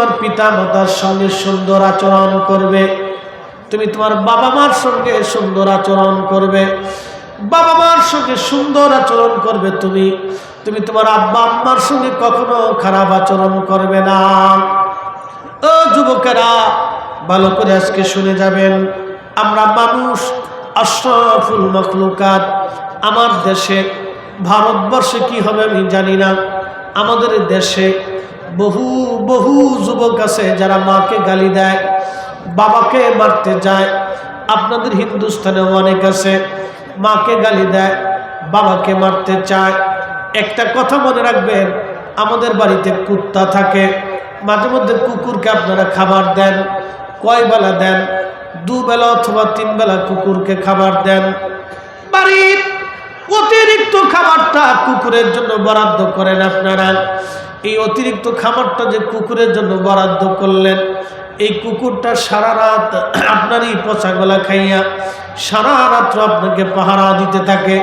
তোমার পিতা মাতার সঙ্গে সুন্দর আচরণ করবে। তুমি তোমার বাবা মার সঙ্গে সুন্দর আচরণ করবে। বাবা মার সঙ্গে সুন্দর আচরণ করবে তুমি। তুমি তোমার আব্বা আম্মার সঙ্গে কখনো খারাপ আচরণ করবে না। ও যুবকেরা, ভালো করে আজকে শুনে যাবেন। আমরা মানুষ, আশরাফুল মখলুকাত, আমার দেশে, ভারতবর্ষে কি হবে আমি জানি না। আমাদের দেশে বহু বহু যুবক আছে যারা মাকে গালি দেয়, বাবাকে মারতে যায়। আপনাদের হিন্দুস্তানেও অনেক আছে, মাকে গালি দেয়, বাবাকে মারতে চায়। একটা কথা মনে রাখবেন, আমাদের বাড়িতে কুত্তা থাকে, মাঝে মধ্যে কুকুরকে আপনারা খাবার দেন, কয় বেলা দেন দুবেলা অথবা তিন বেলা কুকুরকে খাবার দেন। বাড়ির অতিরিক্ত খাবারটা কুকুরের জন্য বরাদ্দ করেন আপনারা। এই অতিরিক্ত খাবারটা যে কুকুরের জন্য বরাদ্দ করলেন, এই কুকুরটা সারা রাত আপনার এই পচা গলা খাইয়া সারা রাত্র আপনাকে পাহারা দিতে থাকে।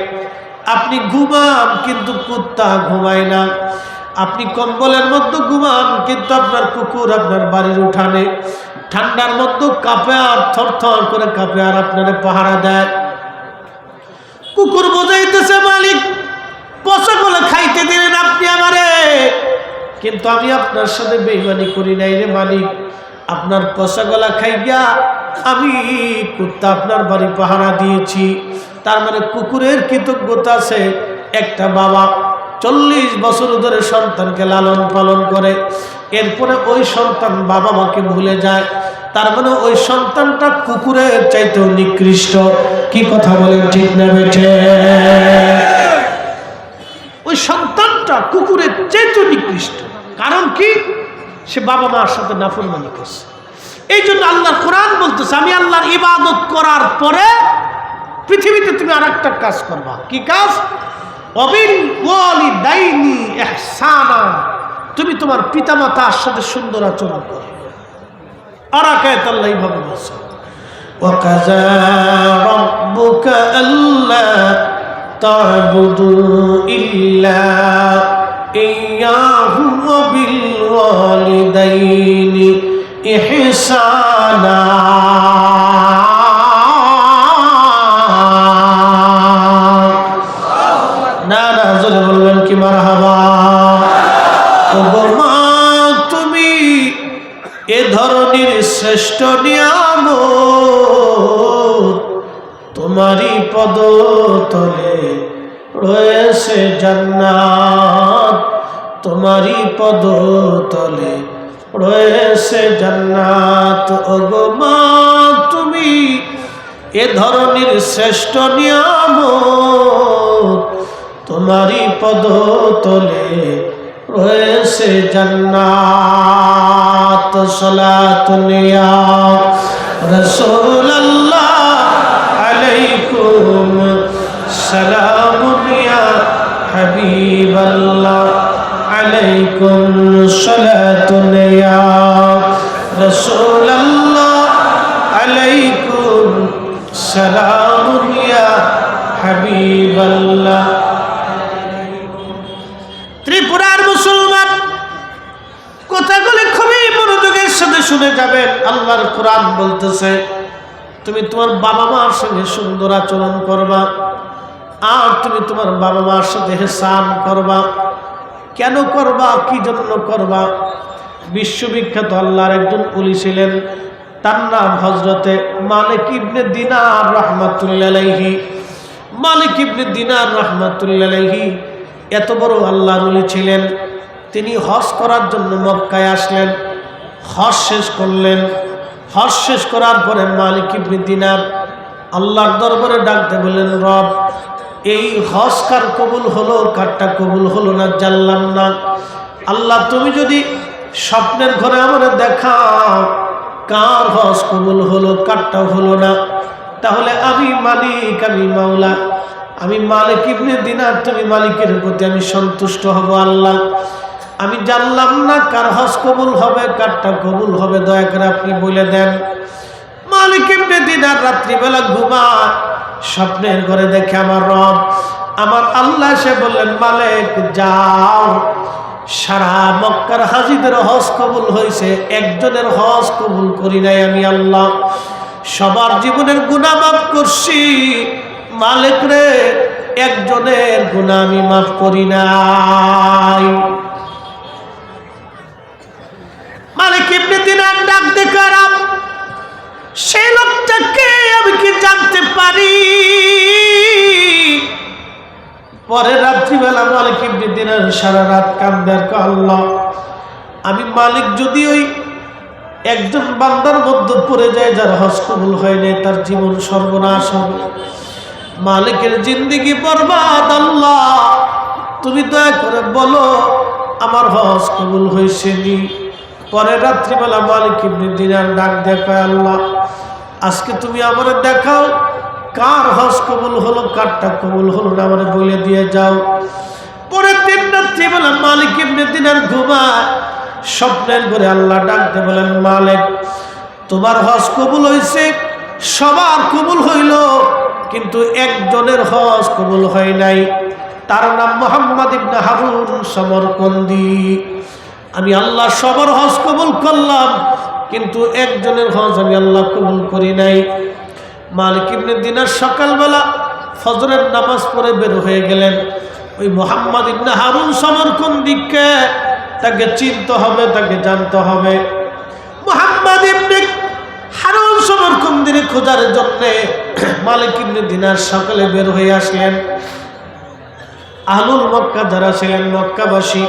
আপনি ঘুমান কিন্তু কুত্তা ঘুমায় না। আপনি কম্বলের মধ্যে ঘুমান কিন্তু আপনার কুকুর আপনার বাড়ির উঠানে। ঠান্ডার মধ্যে কাঁপে আর থর থর করে কাঁপে আর আপনার পাহারা দেয়। কুকুর বোঝাইতেছে, মালিক, পচা গলা খাইতে দিলেন আপনি আমারে। কিন্তু আমি আপনার সাথে বেইমানি করি নাই রে মালিক। আপনার পচা গলা খাইয়া আমি কুত্তা আপনার বাড়ি পাহারা দিয়েছি। তার মানে কুকুরের কৃতজ্ঞতা আছে একটা বাবা চল্লিশ বছর ধরে সন্তানকে লালন পালন করে। এরপরে ওই সন্তান বাবা মাকে ভুলে যায়। তার মানে ওই সন্তানটা কুকুরের চাইতেও নিকৃষ্ট। কি কথা বলেন ঠিক না বেঠে? ওই সন্তানটা কুকুরের চাইতেও নিকৃষ্ট। কারণ কি সে বাবা মার সাথে নাফরমানি করছে এই জন্য আল্লাহ কোরআন বলতেছে আমি আল্লাহর ইবাদত করার পরে পৃথিবীতে তুমি আর একটা কাজ করবা কি কাজ অবিল ওয়ালি দাইনি এহসানা তুমি তোমার পিতামাতার সাথে সুন্দর আচরণ করো আরাকায় আল্লাহ এইভাবে বলছে وقضى ربك ألا تعبدوا إلا إياه وبالوالدين إحسانا. তলে রয়েছে জান্নাত সালাতুনিয়া রাসূলুল্লাহ আলাইকুম সালামুনিয়া হাবিবাল্লাহ। আলাইকুম সালাতুনিয়া রাসূলুল্লাহ আলাইকুম সালামুনিয়া শুনে যাবেন, আল্লাহর কোরআন বলতেছে, তুমি তোমার বাবা মার সঙ্গে সুন্দর আচরণ করবা, আর তুমি তোমার বাবা মার সাথে হেসান করবা। কেন করবা? কি জন্য করবা? বিশ্ববিখ্যাত আল্লাহর একজন উলি ছিলেন, তার নাম হজরতে মালিক ইবনে দিনার রহমাতুল্লাহি মালিক ইবনে দিনার রহমাতুল্লাহি এত বড় আল্লাহর উলি ছিলেন, তিনি হজ করার জন্য মক্কায় আসলেন। হজ শেষ করলেন। হজ শেষ করার পরে মালিক ইবনে দিনার আল্লাহর দরবারে ডাকতে বললেন, রব, এই হজ কার কবুল হলো, কারটা কবুল হলো না জানলাম না। আল্লাহ, তুমি যদি স্বপ্নের ঘরে আমার দেখাও, কার হজ কবুল হলো কারটা হলো না। তাহলে আমি মালিক, আমি মাওলা, আমি মালিক ইবনে দিনার, তুমি মালিকের প্রতি আমি সন্তুষ্ট হব আল্লাহ। আমি জানলাম না কার হজ কবুল হবে, কারটা কবুল হবে, দয়া করে আপনি বলে দেন। মালিক ইবনে দিনার রাত্রিবেলা ঘুমা স্বপ্নের ঘরে দেখে আমার রব, আমার আল্লাহ সে বললেন, মালিক, যাও। সারা মক্কার হাজিদের হজ কবুল হয়েছে, একজনের হজ কবুল করি নাই আমি আল্লাহ। সবার জীবনের গুণা মাফ করছি, মালিক রে, একজনের গুণা আমি মাফ করি নাই। মালিক ইবনে দিনার ডাক দেখারাম সেই লোকটাকে আমি কি জানতে পারি? পরে রাত্রিবেলা মালিক ইবনে দিনার সারা রাত কান্দার আল্লাহ, আমি মালিক যদি ওই একজন বান্দার মধ্যে পড়ে যায় যার হজ কবুল হয়নি তার জীবন সর্বনাশ হবে। মালিকের জিন্দিগি বরবাদ, আল্লাহ, তুমি দয়া করে বলো, আমার হজ কবুল হয়েছে নি? পরে রাত্রিবেলা মালিক ইবনে দিনার ডাক দেখায় আল্লাহ, আজকে তুমি আমার দেখাও কার হজ কবুল হলো, কারটা কবুল হলো না, আমার বলে দিয়ে যাও। পরে তিন রাত্রিবেলা মালিক ইবনে দিনার ঘুমায়, স্বপ্নের করে আল্লাহ ডাকতে বলেন, মালিক, তোমার হজ কবুল হয়েছে, সবার কবুল হইল, কিন্তু একজনের হস কবুল হয় নাই। তার নাম মোহাম্মদ ইবনে হারুন সমরকন্দি। আমি আল্লাহ সবার হজ কবুল করলাম, কিন্তু একজনের হজ আমি আল্লাহ কবুল করি নাই। মালিক দিনার সকালবেলা ফজরের নামাজ পড়ে বের হয়ে গেলেন। ওই মোহাম্মদ ইবনে হারুন সমরকন্দিকে তাকে চিনতে হবে, তাকে জানতে হবে। মোহাম্মদ ইবনে হারুন সমরকন্দিরে খোঁজার জন্যে মালিক ইবনে দিনার সকালে বের হয়ে আসলেন। আহলুল মক্কা যারা ছিলেন মক্কাবাসী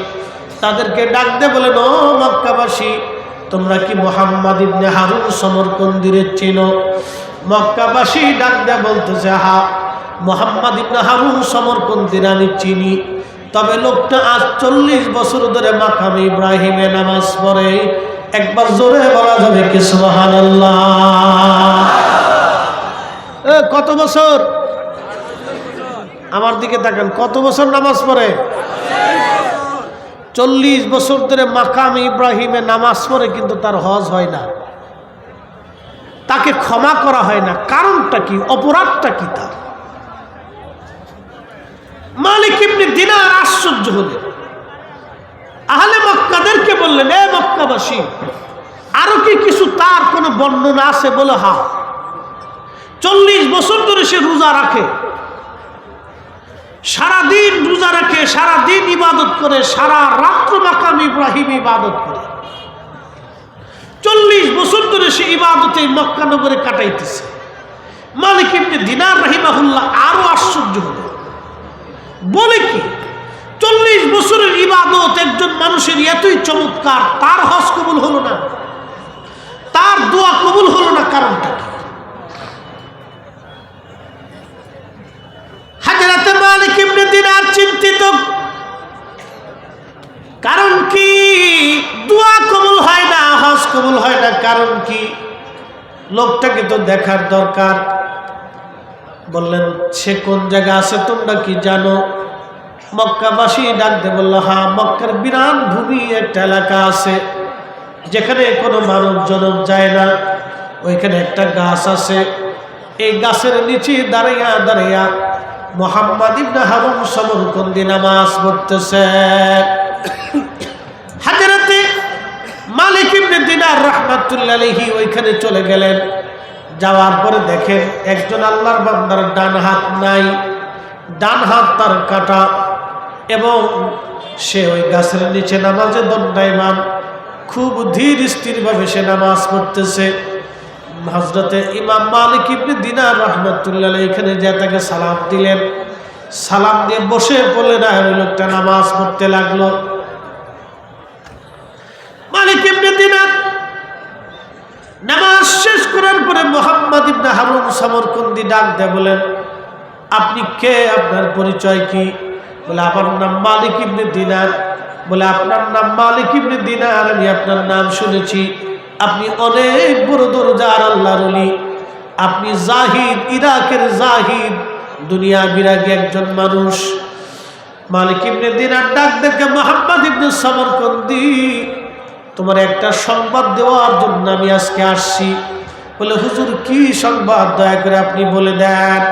তাদেরকে ডাক দে বলেন, ও মক্কাবাসী, তোমরা কি মোহাম্মদ ইবনে হারুন সমরকন্দিরে চিনো? মক্কাবাসী ডাক দে বলতেছে হা মোহাম্মদ ইবনে হারুন সমরকন্দির আমি চিনি। তবে লোকটা আজ চল্লিশ বছর ধরে মাকাম ইব্রাহিমে নামাজ পড়ে। একবার জোরে বলা যাবে কি কত বছর? আমার দিকে তাকান, কত বছর নামাজ পড়ে? চল্লিশ বছর ধরে মাকাম ইব্রাহিমে নামাজ পড়ে কিন্তু তার হজ হয় না। তাকে ক্ষমা করা হয় না। কারণটা কি? অপরাধটা কি তার? মালিক ইবনে দিনার আশ্চর্য হলেন। আহলে মক্কাদেরকে বললেন, এ মক্কাবাসী, আরও কি কিছু তার কোনো বর্ণনা আছে বলে হা। চল্লিশ বছর ধরে সে রোজা রাখে সারাদিন রোজা রাখে, সারাদিন ইবাদত করে, সারা রাত্র মাকাম ইব্রাহিম ইবাদত করে। চল্লিশ বছর ধরে সে ইবাদতে মক্কানগরে কাটাইতেছে। মালিক ইবনে দিনার রাহিমাহুল্লাহ আরও আশ্চর্য হলো। বলে কি, চল্লিশ বছরের ইবাদত একজন মানুষের এতই চমৎকার, তার হজ কবুল হলো না, তার দোয়া কবুল হলো না কারণটা কি হাজারাতে মালিক ইবনে দিনার চিন্তিত। কারণ কি? দোয়া কবুল হয় না, হজ কবুল হয় না, কারণ কি? লোকটাকে তো দেখার দরকার। বললেন, সে কোন জায়গা আছে তোমরা কি জানো? মক্কাবাসী ডাকতে বলল, হা, মক্কার বিরান ভূমি একটা এলাকা আছে, যেখানে কোনো মানব জনম যায় না। ওইখানে একটা গাছ আছে। এই গাছের নিচে দাঁড়াইয়া দাঁড়াইয়া মোহাম্মদ ইবনে হারুন সমরকন্দি নামাজ পড়তেছে। হাজারাতে মালিক ইবনে দিনার রহমাতুল্লাহ ওইখানে চলে গেলেন। যাওয়ার পরে দেখেন একজন আল্লাহর বান্দার ডান হাত নাই, ডান হাত তার কাটা এবং সে ওই গাছের নিচে নামাজে দণ্ডায়মান, খুব ধীর স্থিরভাবে সে নামাজ পড়তেছে। হজরতে ইমাম মালিক ইবনে দিনার রহমতুল্লাহ এখানে যে তাকে সালাম দিলেন, সালাম দিয়ে বসে পড়লেন আর ওই লোকটা নামাজ পড়তে লাগল। মালিক ইবনে দিনার নামাজ শেষ করার পরে মোহাম্মদ ইবনে হারুন সমরকন্দি ডাক দেয়, বলেন, আপনি কে? আপনার পরিচয় কি? বলে, আমার নাম মালিক ইবনে দিনার। বলে, আপনার নাম মালিক ইবনে দিনার, আমি আপনার নাম শুনেছি। আপনি অনেক বড় দরজার আল্লাহর অলি আপনি জাহিদ, ইরাকের জাহিদ, দুনিয়া বিরাগী একজন মানুষ। মালিক ইবনে দিনার ডাক দেখে মোহাম্মদ ইবনে সমরকন্দি তোমার একটা সংবাদ দেওয়ার জন্য আমি আজকে আসছি। বলে, হুজুর, কি সংবাদ? দয়া করে আপনি বলে দেন।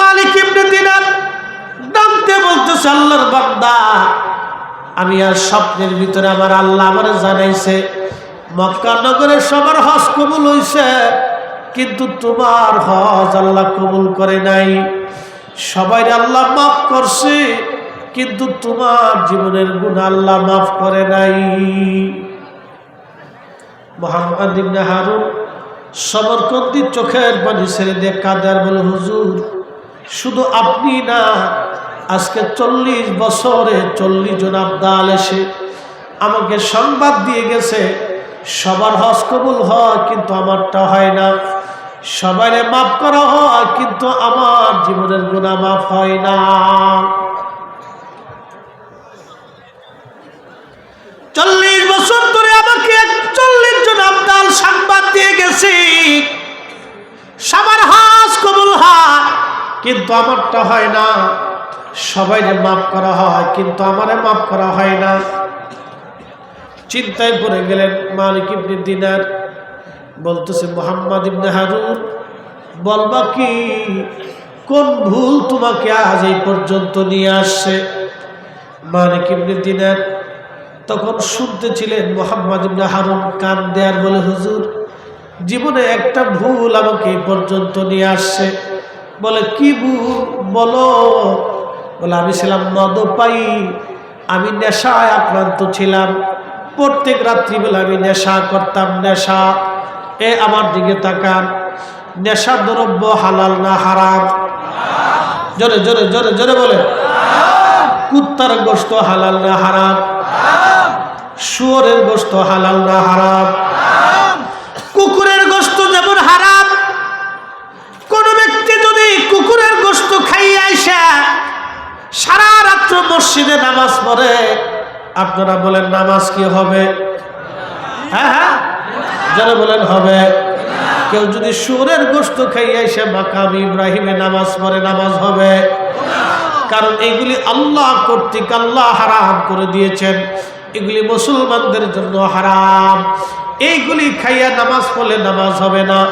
মালিক ইবনে দিনার ডাকতে বলতেছে, আল্লাহর বান্দা, আমি আর স্বপ্নের ভিতরে আমার আল্লাহ আমার জানাইছে। মক্কা নগরের সবার হজ কবুল হইছে, কিন্তু তোমার হজ আল্লাহ কবুল করে নাই। সবাই আল্লাহ মাফ করছে, কিন্তু তোমার জীবনের গুণ আল্লাহ মাফ করে নাই। মোহাম্মদ ইবনে হারুন সমরকন্দি চোখের পানি ছেড়ে দিয়ে কাদার বলে, হুজুর, শুধু আপনি না, আজকে চল্লিশ বছরে চল্লিশ জন আবদাল এসে আমাকে সংবাদ দিয়ে গেছে সবার হজ কবুল হয়, কিন্তু আমারটা হয় না। সবাই মাফ করা হয়, কিন্তু আমার জীবনের গুণা মাফ হয় না। চল্লিশ বছর ধরে আমাকে চল্লিশ জন আবদাল সংবাদ দিয়ে গেছি। সবার হাস কবুল হয়, কিন্তু আমারটা হয় না। সবাই মাফ করা হয়, কিন্তু আমারে মাফ করা হয় না। চিন্তায় পড়ে গেলেন, মালিক ইবনে দিনার বলতেছে, মোহাম্মদ ইবনে হারুন, বলবা কি, কোন ভুল তোমাকে আজ এই পর্যন্ত নিয়ে আসছে? মালিক ইবনে দিনার তখন শুনতেছিলেন, মোহাম্মদ ইবনে হারুন কান দেয়ার বলে, হুজুর, জীবনে একটা ভুল আমাকে এই পর্যন্ত নিয়ে আসছে। বলে, কি ভুল? বলো। বলে, আমি ছিলাম মদ পাই আমি নেশায় আক্রান্ত ছিলাম। প্রত্যেক রাত্রিবেলা আমি নেশা করতাম, নেশা। এ আমার দিকে তাকান। নেশা দ্রব্য হালাল না হারাম? জোরে জোরে জোরে জোরে বলে কুত্তার গোস্ত হালাল না হারাম? শুয়োরের গোস্ত হালাল না হারাম? কুকুরের গোস্ত যেমন হারাম, কোন ব্যক্তি যদি কুকুরের গোস্ত খাইয়া আইসা সারা রাত্র মসজিদে নামাজ পড়ে আপনারা বলেন, নামাজ কি হবে? হ্যাঁ হ্যাঁ। যারা বলেন, হবে। কেউ যদি সুরের গোস্ত খাইয়ে এসে মাকাম ইব্রাহিমে নামাজ পড়ে, নামাজ হবে। কারণ এগুলি আল্লাহ কর্তৃক, আল্লাহ হারাম করে দিয়েছেন। এগুলি মুসলমানদের জন্য হারাম। এইগুলি খাইয়া নামাজ পড়লে নামাজ হবে না।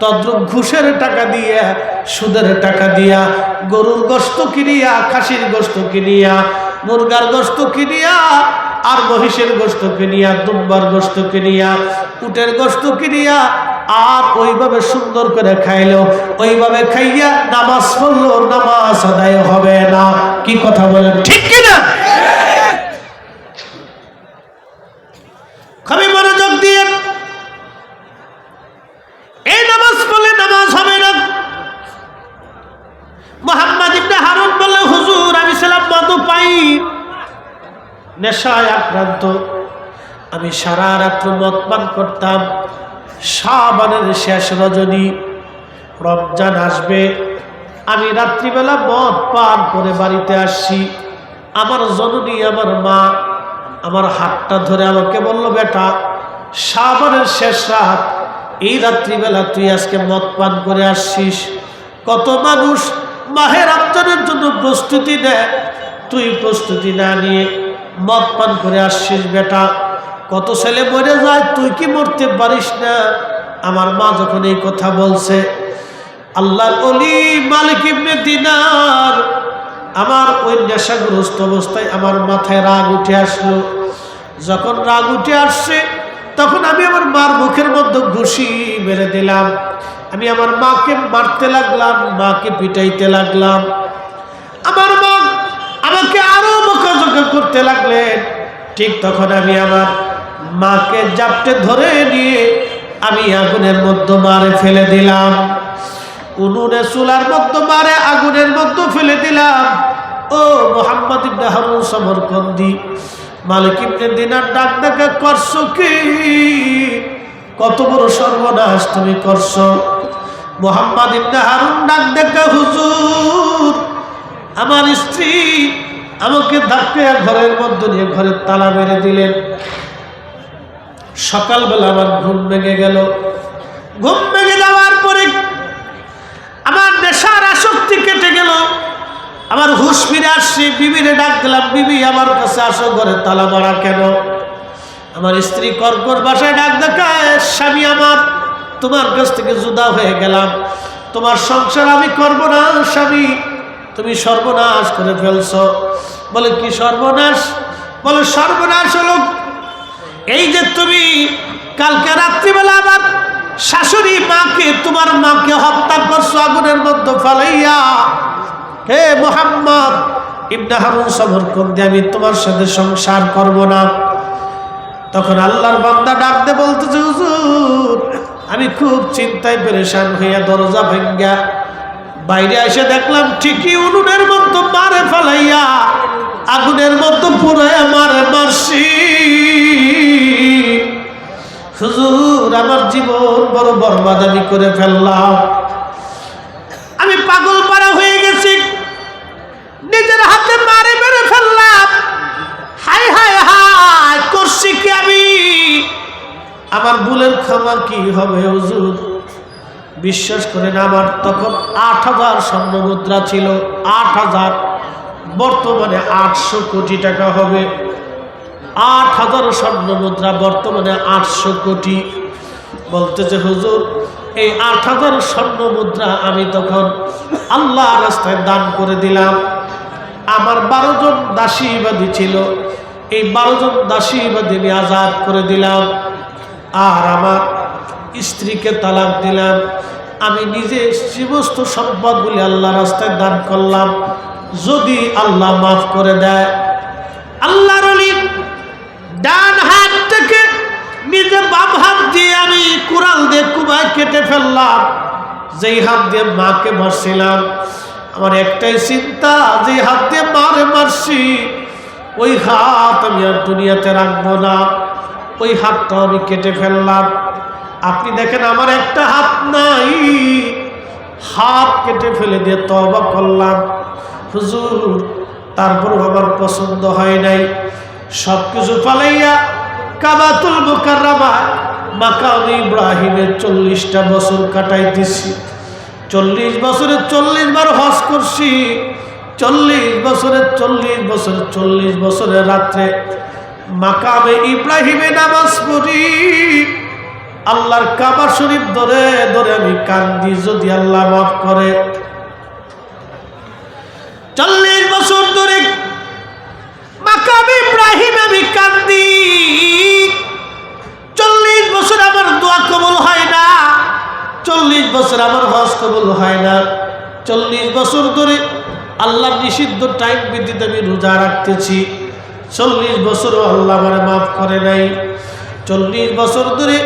তদ্রুপ ঘুষের টাকা দিয়ে, সুদের টাকা দিয়া, গরুর গোস্ত কিনিয়া, খাসির গোস্ত কিনিয়া মুরগার গোস্ত কিনিয়া আর মহিষের গোস্ত কিনিয়া দুম্বার গোস্ত কিনিয়া উটের গোস্ত কিনিয়া আর ওইভাবে সুন্দর করে খাইলো। ওইভাবে খাইয়া নামাজ পড়ল নামাজ আদায় হবে না। কি কথা বলেন ঠিক কিনা? খুবই নেশায় আক্রান্ত। আমি সারা রাত্র মদ পান করতাম। শাবানের শেষ রজনী। রমজান আসবে। আমি রাত্রিবেলা মদ পান করে বাড়িতে আসছি। আমার জননী, আমার মা, আমার হাতটা ধরে আমাকে বলল, বেটা, শাবানের শেষ রাত। এই রাত্রিবেলা তুই আজকে মদ পান করে আসছিস। কত মানুষ মাহের রমজানের জন্য প্রস্তুতি নেয়। তুই প্রস্তুতি না নিয়ে মদ পান করে আসছিস বেটা। কত ছেলে মরে যায়, তুই কি মরতে পারিস না? আমার মা যখন এই কথা বলছে, আল্লাহর অলি মালিক ইবনে দিনার, আমার ওই নেশাগ্রস্ত অবস্থায় আমার মাথায় রাগ উঠে আসলো। যখন রাগ উঠে আসছে, তখন আমি আমার মার মুখের মধ্যে ঘুষি মেরে দিলাম। আমি আমার মাকে মারতে লাগলাম, মাকে পিটাইতে লাগলাম আমার মা আমাকে আরও বকাঝকা করতে লাগলেন। ঠিক তখন আমি আমার মাকে জাপটে ধরে নিয়ে আমি আগুনের মধ্যে মারে ফেলে দিলাম। উনুনে, চুলার মধ্যে মারে, আগুনের মধ্যে ফেলে দিলাম। ও মোহাম্মদ ইবনে হারুন সমরকন্দি, মালিক ইবনে দিনার ডাক ডাকে, করছ কি? কত বড় সর্বনাশ তুমি করছ? মোহাম্মদ ইবনে হারুন ডাক ডাকে, হুজুর, আমার স্ত্রী আমাকে ধাক্কে ঘরের মধ্যে নিয়ে ঘরের তালা মেরে দিলেন। সকালবেলা আমার ঘুম ভেঙে গেল। ঘুম ভেঙে যাওয়ার পরে আমার নেশার আসক্তি কেটে গেল। আমার হুশ ফিরে আসছি, বিবিরে ডাক দিলাম বিবি, আমার কাছে আসো, ঘরে তালা মারা কেন? আমার স্ত্রী কর্কর বাসায় ডাক দেখায়, স্বামী আমার, তোমার কাছ থেকে জুদা হয়ে গেলাম। তোমার সংসার আমি করব না, স্বামী। তুমি সর্বনাশ করে ফেলছো। বলে, কি সর্বনাশ? বলে, সর্বনাশ হলো এই যে তুমি কালকে রাত্রিবেলা আবার শাশুড়ি মাকে, তোমার মাকে হত্যা করছ আগুনের মধ্যে ফেলাইয়া। হে মোহাম্মদ, ইবনে হারুন সবর করতে আমি তোমার সাথে সংসার করব না। তখন আল্লাহর বান্দা ডাকতে বলতেছে, হুজুর, আমি খুব চিন্তায় পেরেশান হইয়া দরজা ভেঙ্গা বাইরে এসে দেখলাম ঠিকই উনুনের মতো মারে ফেলাইয়া, আগুনের মধ্যে পুরায় মারে মারছি। হুজুর, আমার জীবন বড় বরবাদ আমি করে ফেললাম। আমি পাগল পাড়া হয়ে গেছি। নিজের হাতে মারে মেরে ফেললাম। হাই হাই হাই করছি কি আমি? আমার ভুলের ক্ষমা কি হবে হুজুর? বিশ্বাস করেন আমার, তখন আট হাজার স্বর্ণ মুদ্রা ছিল, আট হাজার। বর্তমানে আটশো কোটি টাকা হবে। আট হাজার স্বর্ণ মুদ্রা বর্তমানে আটশো কোটি। বলতে বলতেছে, হুজুর, এই আট হাজার স্বর্ণ মুদ্রা আমি তখন আল্লাহ রাস্তায় দান করে দিলাম। আমার বারো জন দাসীবাদী ছিল। এই বারো জন দাসীবাদী আমি আজাদ করে দিলাম। আর আমার স্ত্রীকে তালাক দিলাম। আমি নিজে সমস্ত সম্পদগুলি আল্লাহ রাস্তায় দান করলাম। যদি আল্লাহ মাফ করে দেয়। আল্লাহর ডান হাত থেকে নিজে বাম হাত দিয়ে আমি কুড়াল দিয়ে কুবায় কেটে ফেললাম। যেই হাত দিয়ে মাকে মারছিলাম, আমার একটাই চিন্তা যে হাত দিয়ে মারে মারছি, ওই হাত আমি আর দুনিয়াতে রাখব না। ওই হাতটা আমি কেটে ফেললাম। আপনি দেখেন আমার একটা হাত নাই। হাত কেটে ফেলে দিয়ে তবা করলাম। হুজুর তারপর আমার পছন্দ হয় নাই। সব কিছু পালাইয়া কাবাতুল মুকাররামা মাকাম ইব্রাহিমের চল্লিশটা বছর কাটাইতেছি। চল্লিশ বছরে চল্লিশ বার হজ করছি। চল্লিশ বছরে চল্লিশ বছর চল্লিশ বছরের রাত্রে মাকামে ইব্রাহিমে নামাজ পড়ি। আল্লাহর কাবা শরীফ ধরে ধরে আমি কান্দি যদি আল্লাহ মাফ করে। চল্লিশ বছর ধরে মাকামে ইব্রাহিম আমি কান্দি চল্লিশ বছর আমার দোয়া কবল হয় না। চল্লিশ বছর আমার হজ কবল হয় না। চল্লিশ বছর ধরে আল্লাহ নিষিদ্ধ টাইম ভিত্তিতে আমি রোজা রাখতেছি। চল্লিশ বছরও আল্লাহ আমার মাফ করে নাই। চল্লিশ বছর ধরে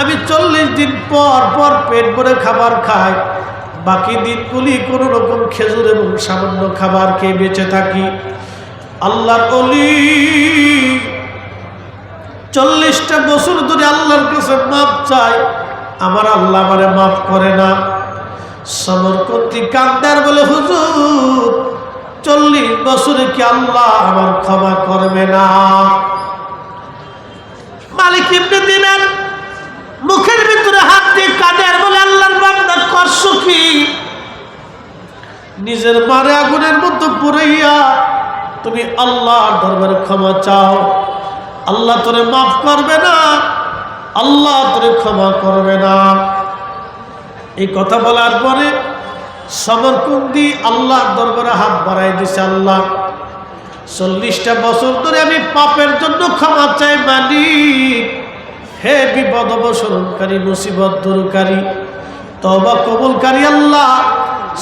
আমি চল্লিশ দিন পর পর পেট ভরে খাবার খাই। বাকি দিনগুলি কোনো রকম খেজুর এবং সামান্য খাবার খেয়ে বেঁচে থাকি। আল্লাহর অলি চল্লিশটা বছর ধরে আল্লাহর কাছে মাপ চাই আমার আল্লাহ আমারে মাফ করে না। সমরকন্তি কান্দার বলে, হুজুর, চল্লিশ বছরে কি আল্লাহ আমার ক্ষমা করবে না? মালিক ইবনে দিনার মুখের ভিতরে হাত দিয়ে কাঁদে বলে, আল্লাহর বান্দা করছ কি নিজের মারে আগুনের মধ্যে পুরাইয়া তুমি আল্লাহর দরবারে ক্ষমা চাও। আল্লাহ তোরে মাফ করবে না, আল্লাহ তোরে ক্ষমা করবে না। এই কথা বলার পরে সমরকুন্দি আল্লাহর দরবারে হাত বাড়াই দিছে আল্লাহ, চল্লিশটা বছর ধরে আমি পাপের জন্য ক্ষমা চাই মালিক। হে বিপদ অবসরণকারী মুসিবত দূরকারী তবা কবুলকারী আল্লাহ,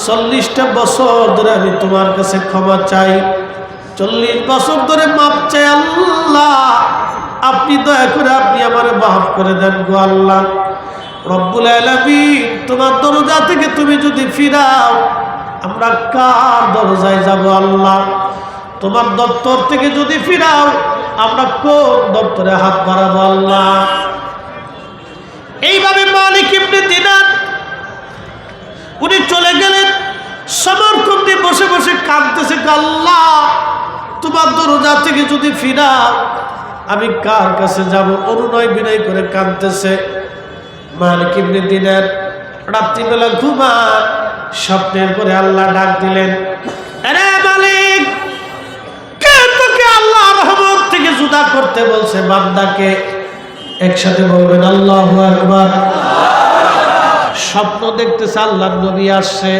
চল্লিশটা বছর ধরে আমি তোমার কাছে ক্ষমা চাই, চল্লিশ বছর ধরে মাপ চাই আল্লাহ, আপনি দয়া করে আপনি আমার মাফ করে দেন গো আল্লাহ। রব্বুল আলমিন, তোমার দরজা থেকে তুমি যদি ফিরাও, আমরা কার দরজায় যাব আল্লাহ? তোমার দপ্তর থেকে যদি ফিরাও আমরা কোন দপ্তরে হাত বাড়াবো আল্লাহ। এইভাবে মালিক ইবনে দিনার উনি চলে গেলেন, সমরকন্দে বসে বসে কাঁদতেছে আল্লাহ, তোমার দরজা থেকে যদি ফিরাও আমি কার কাছে যাব? অনুনয় বিনয় করে কাঁদতেছে। মালিক ইবনে দিনের রাত্রিবেলা ঘুমা স্বপ্নের করে আল্লাহ ডাক দিলেন, আরে মালিক কে তোকে আল্লাহ রহমত থেকে করতে বলছে, বান্দাকে একসাথে বলবেন, আল্লাহ একবার স্বপ্ন দেখতেছে আল্লাহ নবী আসছে।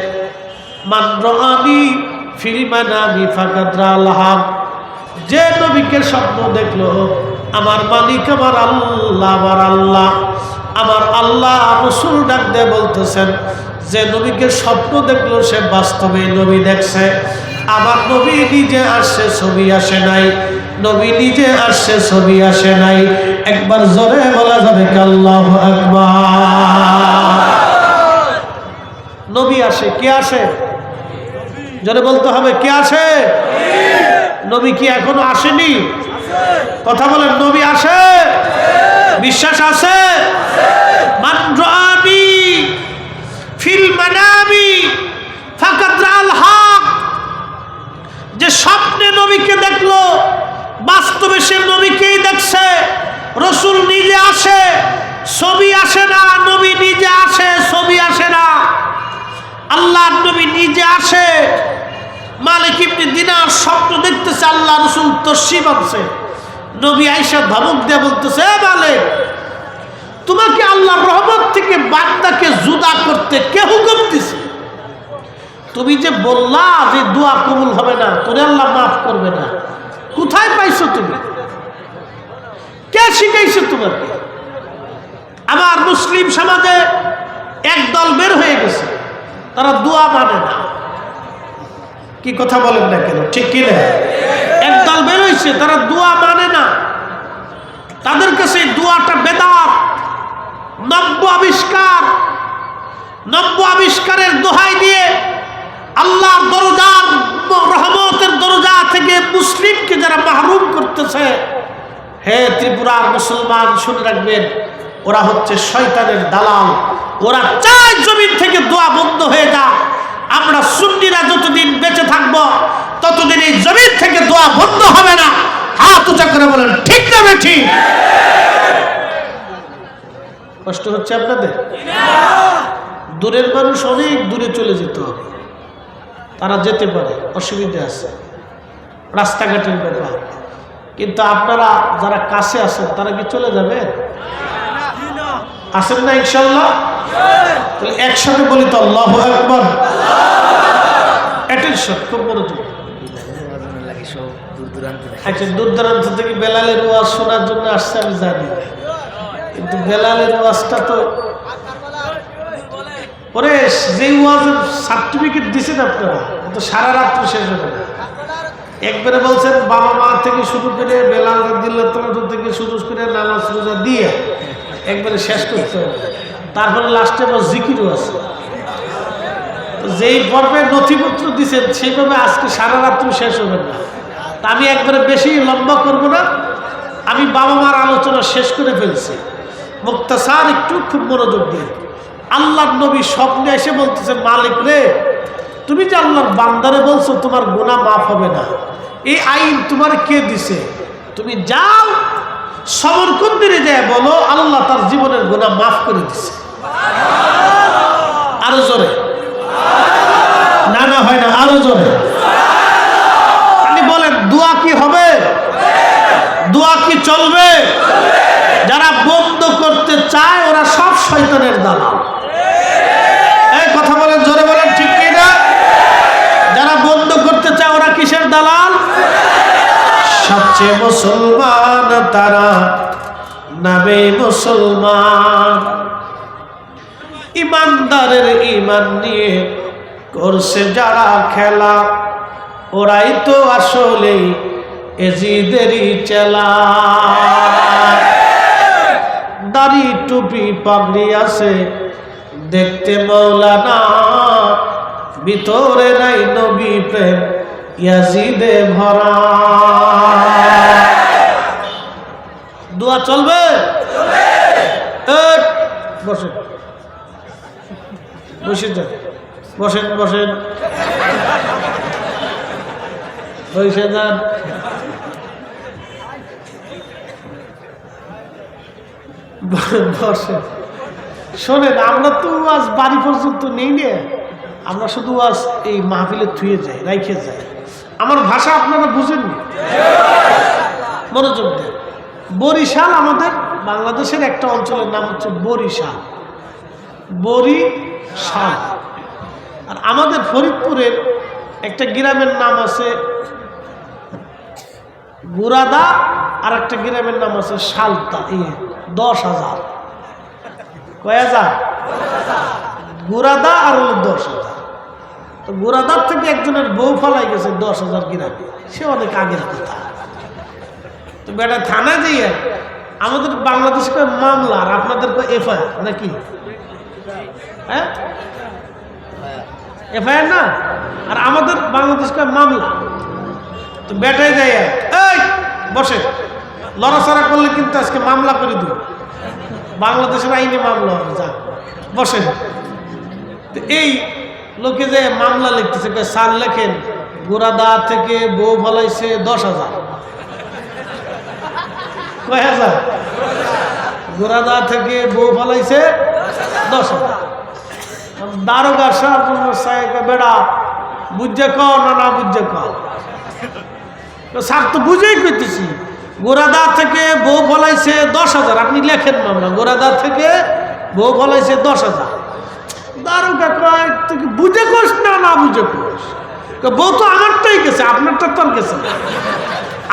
মান্দ্র আমি, ফিরিমানা আমি ফাকাদ্রা আল্লাহ যে নবীকে স্বপ্ন দেখল, আমার মালিক আমার আল্লাহ আমার আল্লাহ। আমার আল্লাহ রসুল ডাক দিয়ে বলতেছেন, যে নবীকে স্বপ্ন দেখল, সে বাস্তবে নবী দেখছে। আমার নবী নিজে আসছে, ছবি আসে নাই। নবী নিজে আসছে, ছবি আসে নাই। একবার জোরে বলা যাবে কি আল্লাহ আকবার। নবী আসে, কে আসে? জোরে বলতে হবে, কে আসে? নবী কি এখনও আসেনি? কথা বলেন, নবী আসে? বিশ্বাস আছে মান রাআনি ফিল মানামি ফাকাদ রাআল হক যে স্বপ্নে নবীকে দেখল বাস্তবে সে নবীকেই দেখছে রসুল নিজে আসে ছবি আসে না নবী নিজে আসে ছবি আসে না আল্লাহ নবী নিজে আসে মালিক ইবনে দিনার স্বপ্ন দেখতেছে আল্লাহ তসিব আছে। নবী আইসা ধমক দিয়ে বলতেছে, "এ মালিক, তোমাকে আল্লাহ রহমত থেকে বার্তাকে জুদা করতে কে হুকুম দিছে? তুমি যে বললা যে দোয়া কবুল হবে না তোরে আল্লাহ মাফ করবে না। কোথায় পাইছো তুমি? কে শিখাইছো তোমাকে? আমার মুসলিম সমাজে একদল বের হয়ে গেছে। তারা দোয়া মানে না। কি কথা বলেন না কেন? ঠিক কি না একদল বেরোইছে, তারা দোয়া মানে না। তাদের কাছে দোয়াটা বেদাত। নব্য আবিষ্কার। নব্য আবিষ্কারের দোহাই দিয়ে আল্লাহ দরজার রহমতের দরজা থেকে মুসলিমকে যারা মাহরুম করতেছে, হে ত্রিপুরার মুসলমান, শুনে রাখবেন, ওরা হচ্ছে শয়তানের দালাল। ওরা চায় জমিন থেকে দোয়া বন্ধ হয়ে যা আমরা সুন্নিরা যতদিন বেঁচে থাকব ততদিন এই জমিন থেকে দোয়া বন্ধ হবে না। হাত উঁচা করে বলেন ঠিক না ঠিক কষ্ট হচ্ছে আপনাদের? দূরের মানুষ অনেক দূরে চলে যেতে হবে। তারা যেতে পারে অসুবিধা আছে। রাস্তাঘাটের ব্যাপার। কিন্তু আপনারা যারা কাছে আছেন তারা কি চলে যাবেন? আসেন না ইনশাল্লাহ? একসাথে বলি তো আল্লাহ একবার দূর থেকে বেলালের শোনার জন্য আসছে কিন্তু বেলালের তো সার্টিফিকেট দিছেন তো শেষ হবে না। একবারে বলছেন, বাবা মা থেকে শুরু করে বেলাল দিল্লা থেকে শুরু করে নামাজ রোজা দিয়ে একবারে শেষ করতে হবে। তারপরে লাস্টে আবার জিকিরও আছে। যেই পর্বে নথিপত্র দিছেন সেইভাবে আজকে সারা রাত্র শেষ হবে না। তা আমি একবারে বেশি লম্বা করব না। আমি বাবা মার আলোচনা শেষ করে ফেলছি। মুক্তাসার একটু খুব মনোযোগ দিয়ে। আল্লাহর নবী স্বপ্নে এসে বলতেছে মালিক রে, তুমি যে আল্লাহর বান্দারে বলছো, তোমার গোনা মাফ হবে না। এই আইন তোমার কে দিছে? তুমি যাও, সমরকুন্দিরে যায় বলো, আল্লাহ তার জীবনের গোনা মাফ করে দিছে। আরও জোরে। না না, হয় না, আরও জোরে। আপনি বলেন, দোয়া কি হবে? দোয়া কি চলবে? যারা বন্ধ করতে চায়, ওরা সব শয়তানের দালাল। এই কথা বলেন, জোরে বলেন, ঠিক কি না? যারা বন্ধ করতে চায়, ওরা কিসের দালাল? সবচেয়ে মুসলমান তারা নামে মুসলমান। ইমানদারের ইমান নিয়ে করছে যারা খেলা, ওরাই তো আসলে এজিদেরই চেলা। দাড়ি টুপি পাগড়ি আছে, দেখতে মৌলানা, ভিতরে নাই নবী প্রেম, ইয়াজিদে ভরা। দোয়া চলবে? বসেন বসে যান। বসেন বসেন। বসে যান। বসেন শোনেন, আমরা তো আজ বাড়ি পর্যন্ত নেই নে। আমরা শুধু আজ এই মাহফিলে থুয়ে যাই, রাইখে যাই। আমার ভাষা আপনারা বুঝেননি মনোযোগ দেন। বরিশাল আমাদের বাংলাদেশের একটা অঞ্চলের নাম হচ্ছে বরিশাল। বরিশাল আর আমাদের ফরিদপুরের একটা গ্রামের নাম আছে গুরাদা আর একটা গ্রামের নাম আছে সালতা। ইয়ে দশ হাজার। কয় হাজার? গুরাদা আর দশ হাজার। তো গুরাদার থেকে একজনের বউ ফলাই গেছে দশ হাজার গ্রামে। সে অনেক আগের কথা। তো বেটা থানা দিয়ে আমাদের বাংলাদেশে কয় মামলা আর আপনাদের এফআইআর নাকি? হ্যাঁ? এফআইআর না, আর আমাদের বাংলাদেশ কয় মামলা? তো বেটাই যায় এই, বসে। লড়াচড়া করলে কিন্তু আজকে মামলা করে দিব বাংলাদেশের আইনে মামলা হবে, যা। বসে। এই লোকে যে মামলা লিখতেছে স্যার লেখেন গোড়াদা থেকে বউ ফলাইছে দশ হাজার। কয় হাজার? গোড়াদা থেকে বউ ফলাইছে দশ হাজার। দারোগা সাহেব বেড়া বুঝছে ক না না বুঝছে ক স্যার তো বুঝেই করতেছি গোড়াদা থেকে বউ ফলাইছে দশ হাজার। আপনি লেখেন মামলা গোড়াদা থেকে বউ ফলাইছে দশ হাজার। দারোগা কয় বুঝে কোস না না বুঝে কোস বউ তো আমারটাই গেছে, আপনারটা তো আর গেছে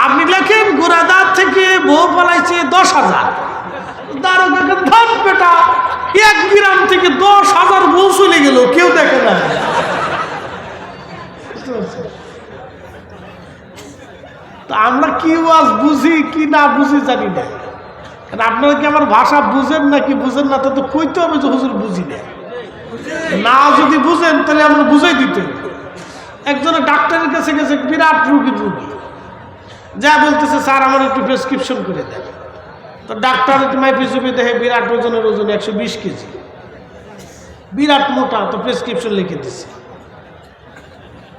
আপনি লেখেন গোড়াদার থেকে বউ ফলাইছে দশ হাজার। দারোগাকে ধর বেটা এক গ্রাম থেকে দশ হাজার বউ চলে গেল, কেউ দেখে না। আমরা কি ওয়াজ বুঝি, কি না বুঝি জানি না। আপনারা কি আমার ভাষা বুঝেন না কি বুঝেন না, তা তো কইতে হবে যে হুজুর বুঝি না। না যদি বুঝেন, তাহলে আমরা বুঝাই দিতে। হবে। একজনের ডাক্তারের কাছে গেছে, বিরাট রুগীর রুগী। যা বলতেছে, স্যার, আমার একটু প্রেসক্রিপশন করে দেন। তো ডাক্তার মাইপি চুপি দেখে বিরাট ওজনের ওজন একশো বিশ কেজি। বিরাট মোটা, তো প্রেসক্রিপশন লিখে দিছে।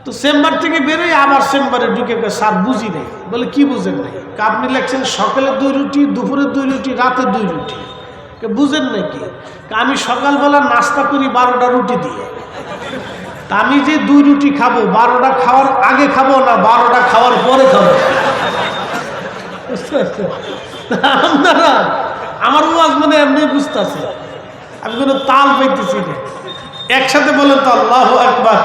তো চেম্বার থেকে বেরোয় আবার চেম্বারে ঢুকে স্যার, বুঝি নেই। বলে, কি বুঝেন নাই? আপনি লেখছেন সকালে দুই রুটি, দুপুরে দুই রুটি, রাতে দুই রুটি। বুঝেন নাকি কা? আমি সকালবেলা নাস্তা করি বারোটা রুটি দিয়ে। তা আমি যে দুই রুটি খাব, বারোটা খাওয়ার আগে খাব না বারোটা খাওয়ার পরে খাব? আমার ওয়াজ মানে এমনি বুঝতেছে। আমি কোনো তাল পাইতেছি না। একসাথে বলেন তো, আল্লাহ একবার